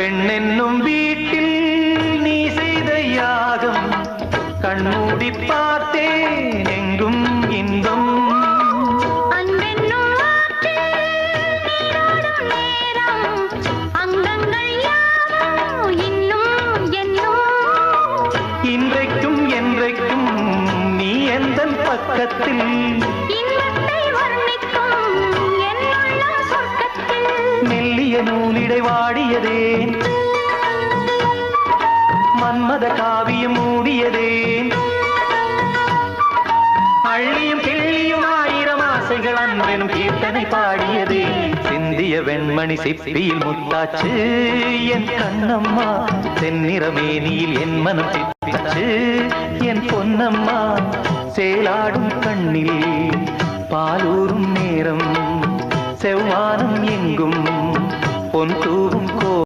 பெண்ணென்னும் வீட்டில் நீ செய்த யாகம். கண்மூடி பார்த்தேன் எங்கும் இன்பம். என்னும். இன்றைக்கும் என்றைக்கும் நீ எந்த பக்கத்தில். மெல்லிய நூலிடை வாடியதேன் மன்மத காவியம் மூடியதேன் அள்ளியும் கிள்ளியும் ஆயிரம் ஆசைகள் அன்பெனும் கீர்த்தனை பாடியதே. சிந்திய வெண்மணி சிப்பியில் முத்தாச்சு என் கண்ணம்மா தென்னிறமேனியில் என் மனம் சிப்பிச்சு என் பொன்னம்மா சேலாடும் கண்ணில் பாலூரும் நேரம் செவ்வானம் எங்கும்